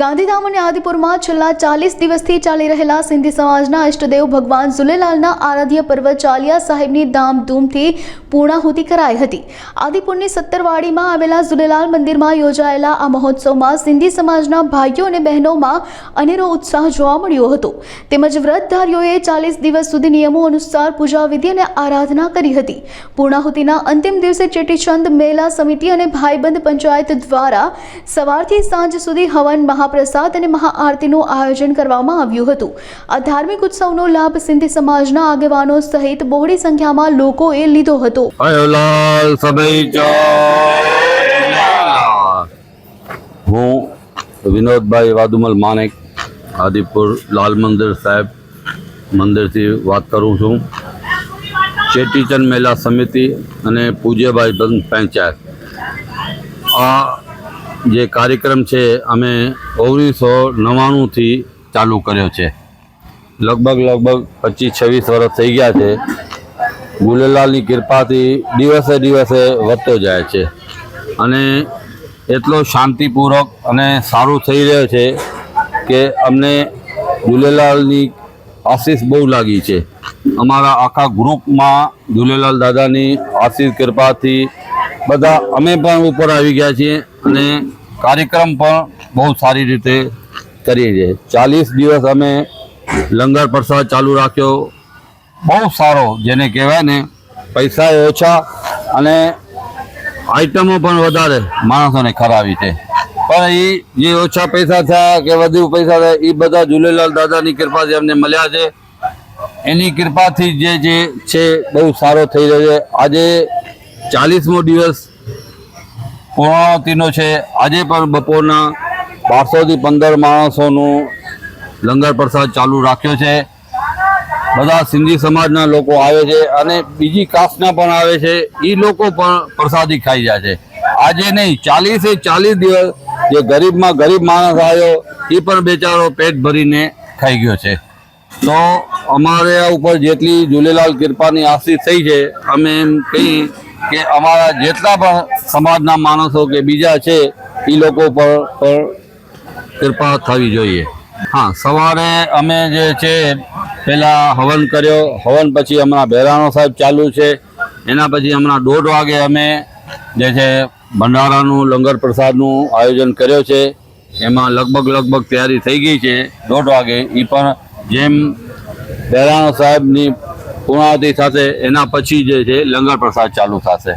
ગાંધીધામ અને આદિપુરમાં છેલ્લા ચાલીસ દિવસથી ચાલી રહેલા સિંધી સમાજના ઇષ્ટદેવ ભગવાન ઝુલેલાલના આરાધ્ય પર્વ ચાલિયા સાહેબની ધામધૂમથી પૂર્ણાહુતિ કરાઈ હતી. આદિપુરની સત્તરવાડીમાં આવેલા ઝુલેલાલ મંદિરમાં યોજાયેલા આ મહોત્સવમાં સિંધી સમાજના ભાઈઓ અને બહેનોમાં અનેરો ઉત્સાહ જોવા મળ્યો હતો. તેમજ વ્રતધારીઓએ ચાલીસ દિવસ સુધી નિયમો અનુસાર પૂજા વિધિ અને આરાધના કરી હતી. પૂર્ણાહુતિના અંતિમ દિવસે ચેટીચંદ મેલા સમિતિ અને ભાઈબંધ પંચાયત દ્વારા સવારથી સાંજ સુધી હવન મહાપ્રસાદ અને મહાઆરતીનું આયોજન કરવામાં આવ્યું હતું. આ ધાર્મિક ઉત્સવનો લાભ સિંધી સમાજના આગેવાનો સહિત બહોળી સંખ્યામાં લોકોએ લીધો હતો. હું વિનોદભાઈ વાદુમલ માનેક આદિપુર લાલ મંદિર સાહેબ મંદિરથી વાત કરું છું. ચેટીચંદ મેલા સમિતિ અને પૂજ્યભાઈ પંચાયત. આ જે કાર્યક્રમ છે, અમે ઓગણીસો નવ્વાણુંથી ચાલુ કર્યો છે. લગભગ લગભગ પચીસ છવ્વીસ વર્ષ થઈ ગયા છે. ગુલેલાલની કૃપાથી દિવસે દિવસે વધતો જાય છે. અને એટલો શાંતિપૂર્વક અને સારું થઈ રહ્યો છે કે અમને ઝૂલેલાલની આશીષ બહુ લાગી છે. અમારા આખા ગ્રુપમાં ઝૂલેલાલ દાદાની આશીષ, કૃપાથી બધા અમે પણ ઉપર આવી ગયા છીએ અને કાર્યક્રમ પણ બહુ સારી રીતે કરીએ છીએ. ચાલીસ દિવસ અમે લંગર પ્રસાદ ચાલુ રાખ્યો. બહુ સારો જેને કહેવાય ને પૈસા ઓછા અને આઈટમો પણ વધારે માણસોને ખરાવી છે. પણ એ જે ઓછા પૈસા થયા કે વધુ પૈસા થયા એ બધા ઝૂલેલાલ દાદાની કૃપાથી અમને મળ્યા છે. એની કૃપાથી જે જે છે, બહુ સારો થઈ રહ્યો છે. આજે ચાલીસમો દિવસ પૂર્ણાવતીનો છે. આજે પણ બપોરના બારસોથી પંદર માણસોનું લંગર પ્રસાદ ચાલુ રાખ્યો છે. બધા સિંધી સમાજના લોકો આવે છે અને બીજી કાસ્ટના પણ આવે છે. એ લોકો પણ પ્રસાદી ખાઈ જાય છે. આજે નહીં, ચાલીસે ચાલીસ દિવસ જે ગરીબમાં ગરીબ માણસ આવ્યો, એ પણ બેચારો પેટ ભરીને ખાઈ ગયો છે. તો અમારે ઉપર જેટલી ઝૂલેલાલ કૃપાની આશીષ થઈ છે, અમે એમ કહી કે અમારા જેટલા પણ સમાજના માણસો કે બીજા છે એ લોકો પર પણ કૃપા થવી જોઈએ. હા, સવારે અમે જે છે પહેલાં હવન કર્યો. હવન પછી હમણાં બહેરાણો સાહેબ ચાલુ છે. એના પછી હમણાં દોઢ વાગે અમે જે છે, ભંડારાનું, લંગર પ્રસાદનું આયોજન કર્યો છે. એમાં લગભગ લગભગ તૈયારી થઈ ગઈ છે. દોઢ વાગે એ પણ જેમ બહેરાણો સાહેબની પૂર્ણાવતી થશે એના પછી જે છે લંગર પ્રસાદ ચાલુ થશે.